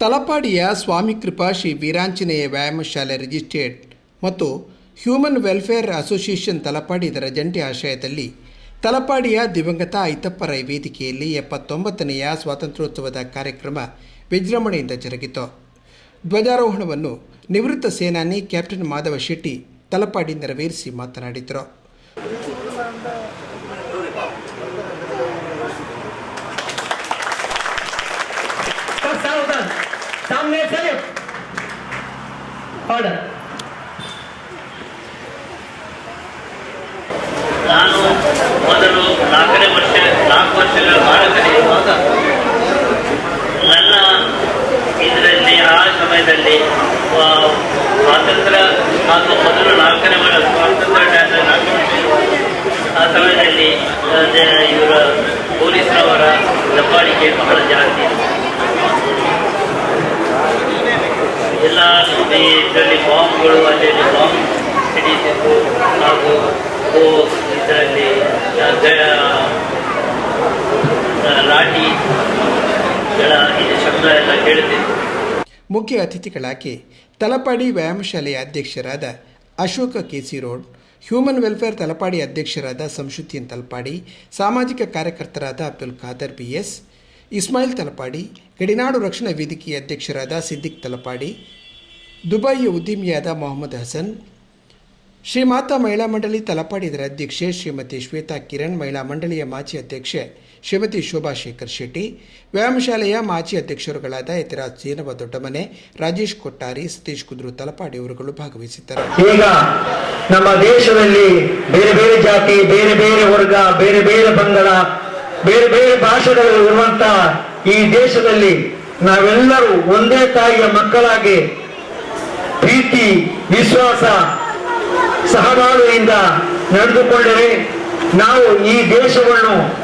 ತಲಪಾಡಿಯ ಸ್ವಾಮಿ ಕೃಪಾ ಶ್ರೀ ವೀರಾಂಜನೇಯ ವ್ಯಾಯಾಮ ಶಾಲೆ ರಿಜಿಸ್ಟ್ರೇಡ್ ಮತ್ತು ಹ್ಯೂಮನ್ ವೆಲ್ಫೇರ್ ಅಸೋಸಿಯೇಷನ್ ತಲಪಾಡಿ ಇದರ ಜಂಟಿ ಆಶ್ರಯದಲ್ಲಿ ತಲಪಾಡಿಯ ದಿವಂಗತ ಐತಪ್ಪ ರೈ ವೇದಿಕೆಯಲ್ಲಿ ಎಪ್ಪತ್ತೊಂಬತ್ತನೆಯ ಸ್ವಾತಂತ್ರ್ಯೋತ್ಸವದ ಕಾರ್ಯಕ್ರಮ ವಿಜೃಂಭಣೆಯಿಂದ ಜರುಗಿತು. ಧ್ವಜಾರೋಹಣವನ್ನು ನಿವೃತ್ತ ಸೇನಾನಿ ಕ್ಯಾಪ್ಟನ್ ಮಾಧವ ಶೆಟ್ಟಿ ತಲಪಾಡಿ ನೆರವೇರಿಸಿ ಮಾತನಾಡಿದರು. Nominate salute. Order. ನಾನು ಮೊದಲು ನಾಲ್ಕನೇ ವರ್ಷ ನಾಲ್ಕು ವರ್ಷಗಳ ಕಾಲ ಕಳೆಯುವಾಗ ನನ್ನ ಇದರಲ್ಲಿ ಆ ಸಮಯದಲ್ಲಿ ಸ್ವಾತಂತ್ರ್ಯ ಹಾಗೂ ಮೊದಲು ನಾಲ್ಕನೇ ವರ್ಷ ಸ್ವಾತಂತ್ರ್ಯ ನಾಲ್ಕು ಆ ಸಮಯದಲ್ಲಿ ಇವರ ಪೊಲೀಸರವರ ದಬ್ಬಾಳಿಕೆ ಬಹಳ ಜಾಸ್ತಿ ಇತ್ತು ಎಲ್ಲ ಇದರಲ್ಲಿ ಬಾಂಬ್ಗಳು, ಅಲ್ಲಿ ಬಾಂಬ್ ಸಿಡಿಸಿದ್ದು ಹಾಗೂ ಇದರಲ್ಲಿ ಲಾಠಿಗಳ ಇದು ಶಬ್ದ ಎಲ್ಲ ಕೇಳುತ್ತಿತ್ತು. ಮುಖ್ಯ ಅತಿಥಿಗಳಾಗಿ ತಲಪಾಡಿ ವ್ಯಾಯಾಮ ಶಾಲೆಯ ಅಧ್ಯಕ್ಷರಾದ Ashoka KC road, human welfare Talapady ಅಧ್ಯಕ್ಷರಾದ ಸಂಶುದ್ದೀನ್ ತಲಪಾಡಿ, ಸಾಮಾಜಿಕ ಕಾರ್ಯಕರ್ತರಾದ ಅಬ್ದುಲ್ ಖಾದರ್ ಬಿ ಎಸ್ ಇಸ್ಮಾಯಿಲ್ ತಲಪಾಡಿ, ಗಡಿನಾಡು ರಕ್ಷಣಾ ವೇದಿಕೆಯ ಅಧ್ಯಕ್ಷರಾದ ಸಿದ್ದಿಕ್ ತಲಪಾಡಿ, ದುಬೈಯ ಉದ್ಯಮಿಯಾದ ಮೊಹಮ್ಮದ್ ಹಸನ್, ಶ್ರೀ ಮಾತಾ ಮಹಿಳಾ ಮಂಡಳಿ ತಲಪಾಡಿ ಇದರ ಅಧ್ಯಕ್ಷೆ ಶ್ರೀಮತಿ ಶ್ವೇತಾ ಕಿರಣ್, ಮಹಿಳಾ ಮಂಡಳಿಯ ಮಾಜಿ ಅಧ್ಯಕ್ಷೆ ಶ್ರೀಮತಿ ಶೋಭಾ ಶೇಖರ್ ಶೆಟ್ಟಿ ವ್ಯಾಯಾಮ ಶಾಲೆಯ ಮಾಜಿ ಅಧ್ಯಕ್ಷರುಗಳಾದ ಯತಿರಾಜ್ ಸೇನವ ದೊಡ್ಡಮನೆ, ರಾಜೇಶ್ ಕೊಟ್ಟಾರಿ, ಸತೀಶ್ ಕುದ್ರು ತಲಪಾಡಿ ಅವರುಗಳು ಭಾಗವಹಿಸಿದ್ದರು. ಈಗ ನಮ್ಮ ದೇಶದಲ್ಲಿ ಬೇರೆ ಬೇರೆ ಜಾತಿ, ಬೇರೆ ಬೇರೆ ವರ್ಗ, ಬೇರೆ ಬೇರೆ ಬಂಗಳ ಬೇರೆ ಬೇರೆ ಭಾಷೆಗಳು ಇರುವಂತಹ ಈ ದೇಶದಲ್ಲಿ ನಾವೆಲ್ಲರೂ ಒಂದೇ ತಾಯಿಯ ಮಕ್ಕಳಾಗಿ ಪ್ರೀತಿ, ವಿಶ್ವಾಸ, ಸಹಬಾಳ್ವೆಯಿಂದ ನಡೆದುಕೊಂಡರೆ ನಾವು ಈ ದೇಶವನ್ನು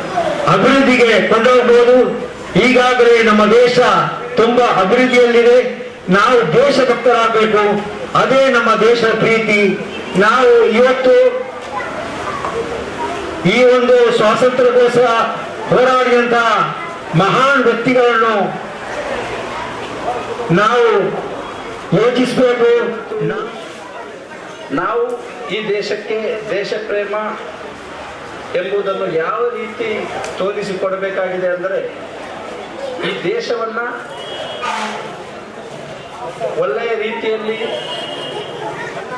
ಅಭಿವೃದ್ಧಿಗೆ ಕೊಂಡೋಗಬಹುದು ಈಗಾಗಲೇ ನಮ್ಮ ದೇಶ ತುಂಬಾ ಅಭಿವೃದ್ಧಿಯಲ್ಲಿದೆ. ನಾವು ದೇಶಭಕ್ತರಾಗಬೇಕು. ಅದೇ ನಮ್ಮ ದೇಶದ ಪ್ರೀತಿ. ನಾವು ಇವತ್ತು ಈ ಒಂದು ಸ್ವಾತಂತ್ರ್ಯಕ್ಕೋಸ್ಕರ ಹೋರಾಡಿದಂತಹ ಮಹಾನ್ ವ್ಯಕ್ತಿಗಳನ್ನು ನಾವು ಯೋಚಿಸಬೇಕು. ನಾವು ಈ ದೇಶಕ್ಕೆ ದೇಶ ಪ್ರೇಮ ಎಂಬುದನ್ನು ಯಾವ ರೀತಿ ತೋರಿಸಿಕೊಡಬೇಕಾಗಿದೆ ಅಂದರೆ ಈ ದೇಶವನ್ನ ಒಳ್ಳೆಯ ರೀತಿಯಲ್ಲಿ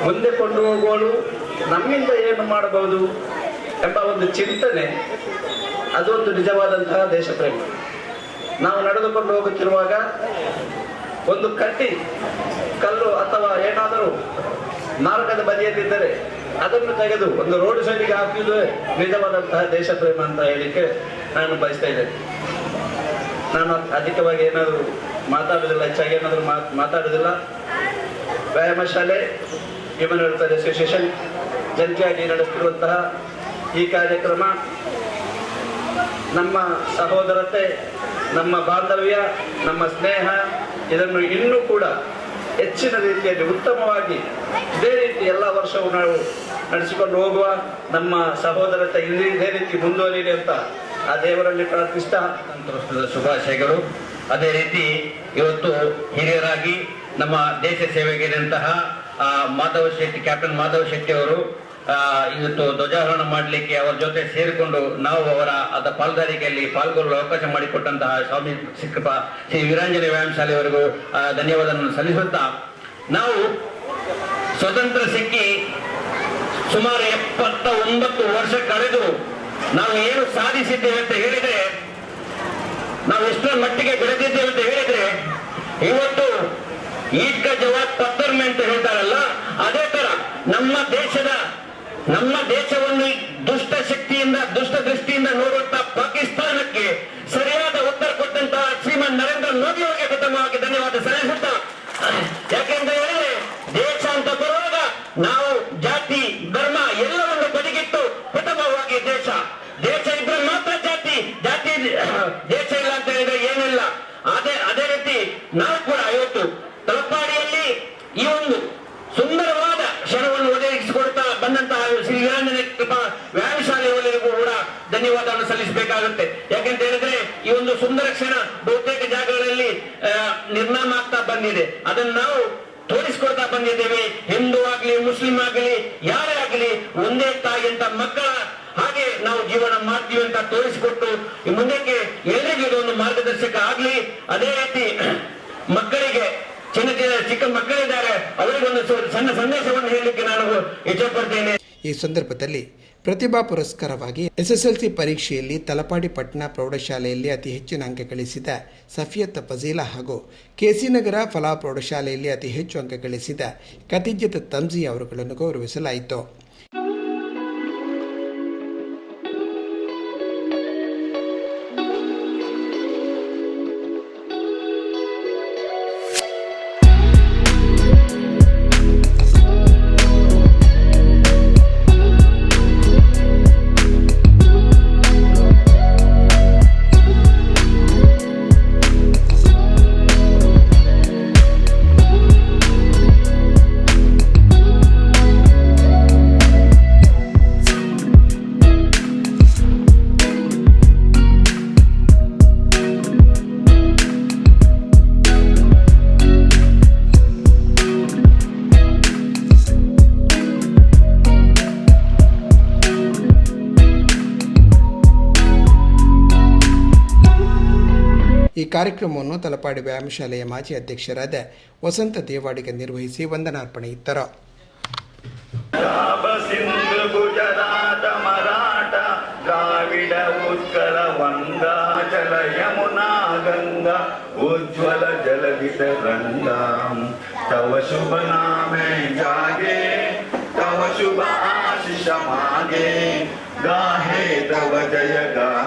ಮುಂದೆ ಕೊಂಡು ಹೋಗುವಳು ನಮ್ಮಿಂದ ಏನು ಮಾಡಬಹುದು ಎಂಬ ಒಂದು ಚಿಂತನೆ ಅದೊಂದು ನಿಜವಾದಂತಹ ದೇಶ ಪ್ರೇಮ ನಾವು ನಡೆದುಕೊಂಡು ಹೋಗುತ್ತಿರುವಾಗ ಒಂದು ಕಟ್ಟಿ, ಕಲ್ಲು ಅಥವಾ ಏನಾದರೂ ಮಾರ್ಗದ ಬದಿಯಲ್ಲಿದ್ದರೆ ಅದನ್ನು ತೆಗೆದು ಒಂದು ರೋಡ್ ಸೈಡಿಗೆ ಹಾಕಿದ್ರೆ ನಿಜವಾದಂತಹ ದೇಶ ಪ್ರೇಮ ಅಂತ ಹೇಳಿಕ್ಕೆ ನಾನು ಬಯಸ್ತಾ ಇದ್ದೇನೆ. ನಾನು ಅಧಿಕವಾಗಿ ಏನಾದರೂ ಮಾತಾಡೋದಿಲ್ಲ ಹೆಚ್ಚಾಗಿ ಏನಾದರೂ ಮಾತ್ ಮಾತಾಡುವುದಿಲ್ಲ. ವ್ಯಾಯಾಮ ಶಾಲೆ ಹ್ಯೂಮನ್ ವೆಲ್ಫೇರ್ ಅಸೋಸಿಯೇಷನ್ ಜಂಟಿಯಾಗಿ ನಡೆಸ್ತಿರುವಂತಹ ಈ ಕಾರ್ಯಕ್ರಮ ನಮ್ಮ ಸಹೋದರತೆ ನಮ್ಮ ಬಾಂಧವ್ಯ ನಮ್ಮ ಸ್ನೇಹ ಇದನ್ನು ಇನ್ನೂ ಕೂಡ ಹೆಚ್ಚಿನ ರೀತಿಯಲ್ಲಿ ಉತ್ತಮವಾಗಿ ಇದೇ ರೀತಿ ಎಲ್ಲ ವರ್ಷವೂ ನಾವು ನಡೆಸಿಕೊಂಡು ಹೋಗುವ ನಮ್ಮ ಸಹೋದರತೆ ಇದೇ ರೀತಿ ಮುಂದುವರಿಯಲಿ ಅಂತ ಆ ದೇವರಲ್ಲಿ ಪ್ರಾರ್ಥಿಸ್ತಾ ಸಂತೋಷದ ಶುಭಾಶಯಗಳು. ಅದೇ ರೀತಿ ಇವತ್ತು ಹಿರಿಯರಾಗಿ ನಮ್ಮ ದೇಶ ಸೇವೆಗಿರುವಂತಹ ಆ, ಮಾಧವ ಶೆಟ್ಟಿ ಕ್ಯಾಪ್ಟನ್ ಮಾಧವ ಶೆಟ್ಟಿ ಅವರು ಇವತ್ತು ಧ್ವಜಾರೋಹಣ ಮಾಡಲಿಕ್ಕೆ ಅವರ ಜೊತೆ ಸೇರಿಕೊಂಡು ನಾವು ಅವರ, ಅದ ಪಾಲ್ದಾರಿಕೆಯಲ್ಲಿ ಪಾಲ್ಗೊಳ್ಳಲು ಅವಕಾಶ ಮಾಡಿಕೊಟ್ಟಂತಹ ಸ್ವಾಮಿ ಸಿಕ್ಕಪ್ಪ ಶ್ರೀ ವೀರಾಂಜನೇಯ ವ್ಯಾಯಾಮ ಶಾಲೆಯವರಿಗೂ ಧನ್ಯವಾದವನ್ನು ಸಲ್ಲಿಸುತ್ತಾ, ನಾವು ಸ್ವತಂತ್ರ ಸಿಕ್ಕಿ ಸುಮಾರು ಎಪ್ಪತ್ತ ಒಂಬತ್ತು ವರ್ಷ ಕಳೆದು ನಾವು ಏನು ಸಾಧಿಸಿದ್ದೇವೆ ಅಂತ ಹೇಳಿದ್ರೆ, ನಾವು ಎಷ್ಟರ ಮಟ್ಟಿಗೆ ಬೆಳೆದಿದ್ದೇವೆ ಅಂತ ಹೇಳಿದ್ರೆ, ಇವತ್ತು ಈದ್ಗಾ ಜವಾಬ್ ಪತ್ತರ್ಮೆ ಅಂತ ಹೇಳ್ತಾರಲ್ಲ, ಅದೇ ತರ ನಮ್ಮ ದೇಶದ ನಮ್ಮ ದೇಶವನ್ನು ದುಷ್ಟ ಶಕ್ತಿಯಿಂದ, ದುಷ್ಟ ದೃಷ್ಟಿಯಿಂದ ನೋಡುವಂತ ಪಾಕಿಸ್ತಾನಕ್ಕೆ ಸರಿಯಾದ ಉತ್ತರ ಕೊಟ್ಟಂತಹ ಶ್ರೀಮನ್ ನರೇಂದ್ರ ಮೋದಿ ಅವರಿಗೆ ಪ್ರಥಮವಾಗಿ ಧನ್ಯವಾದ ಸಲ್ಲಿಸುತ್ತಾ ಯಾಕೆಂತ ಹೇಳಿದ್ರೆ ದೇಶ ಅಂತ ಬರುವಾಗ ನಾವು ಜಾತಿ ಧರ್ಮ ಎಲ್ಲವನ್ನು ಬದಿಗಿಟ್ಟು ಪ್ರಥಮವಾಗಿ ದೇಶ ದೇಶ ಇದ್ರೆ ಮಾತ್ರ ಜಾತಿ ಜಾತಿ ದೇಶ ಇಲ್ಲ ಅಂತ ಹೇಳಿದ್ರೆ ಏನಿಲ್ಲ ಅದೇ ಅದೇ ರೀತಿ ನಾವು ಕೂಡ ಇವತ್ತು ತಲಪಾಡಿಯಲ್ಲಿ ಈ ಒಂದು ಸುಂದರವಾದ ಕ್ಷಣವನ್ನು ಒದಗಿಸಿಕೊಡ್ತಾ ಬಂದಂತಹ ಶ್ರೀ ವೀರಾಂಜನೇಯ ಕೃಪಾ ವ್ಯಾಯಾಮ ಶಾಲೆಯವರಿಗೂ ಕೂಡ ಧನ್ಯವಾದವನ್ನು ಸಲ್ಲಿಸಬೇಕಾಗುತ್ತೆ ಯಾಕೆಂತ ಹೇಳಿದ್ರೆ ಈ ಒಂದು ಸುಂದರ ಕ್ಷಣ ಬಹುತೇಕ ಜಾಗಗಳಲ್ಲಿ ಆ, ನಿರ್ನಾಮ ಬಂದಿದೆ. ಅದನ್ನು ನಾವು ತೋರಿಸ್ಕೊಳ್ತಾ ಬಂದಿದ್ದೇವೆ. ಹಿಂದೂ ಆಗ್ಲಿ, ಮುಸ್ಲಿಂ ಆಗಲಿ, ಯಾರೇ ಆಗಲಿ, ಒಂದೇ ತಾಯಿ ಅಂತ ಮಕ್ಕಳ ಹಾಗೆ ನಾವು ಜೀವನ ಮಾಡ್ತೀವಿ ಅಂತ ತೋರಿಸಿಕೊಟ್ಟು ಮುಂದಕ್ಕೆ ಎಲ್ಲರಿಗೂ ಇದೊಂದು ಮಾರ್ಗದರ್ಶಕ ಆಗ್ಲಿ. ಅದೇ ರೀತಿ ಮಕ್ಕಳಿಗೆ, ಚಿನ್ನ ಚಿನ್ನ, ಚಿಕ್ಕ ಮಕ್ಕಳಿದ್ದಾರೆ. ಅವರಿಗೊಂದು ಸಣ್ಣ ಸಂದೇಶವನ್ನು ಹೇಳಲಿಕ್ಕೆ ನಾನು ಇಷ್ಟಪಡ್ತೇನೆ ಈ ಸಂದರ್ಭದಲ್ಲಿ ಪ್ರತಿಭಾ ಪುರಸ್ಕಾರವಾಗಿ ಎಸ್ಎಸ್ಎಲ್ಸಿ ಪರೀಕ್ಷೆಯಲ್ಲಿ ತಲಪಾಡಿ ಪಟ್ಟಣ ಪ್ರೌಢಶಾಲೆಯಲ್ಲಿ ಅತಿ ಹೆಚ್ಚಿನ ಅಂಕ ಗಳಿಸಿದ ಸಫಿಯತ್ ಫಜೀಲಾ ಹಾಗೂ ಕೆಸಿನಗರ ಫಲಾ ಪ್ರೌಢಶಾಲೆಯಲ್ಲಿ ಅತಿ ಹೆಚ್ಚು ಅಂಕ ಗಳಿಸಿದ ಕತಿಜ್ಜತ್ ತಂಜಿ ಅವರುಗಳನ್ನು ಗೌರವಿಸಲಾಯಿತು. ಕಾರ್ಯಕ್ರಮವನ್ನು ತಲಪಾಡಿ ವ್ಯಾಯಾಮ ಶಾಲೆಯ ಮಾಜಿ ಅಧ್ಯಕ್ಷರಾದ ವಸಂತ ದೇವಾಡಿಗೆ ನಿರ್ವಹಿಸಿ ವಂದನಾರ್ಪಣೆ ಇತ್ತರು ಉಜ್ವಲ ಜಲಧಿತ ರಂಗಾ ತವ ಜಯ ಗಾ ಜಾಗೆ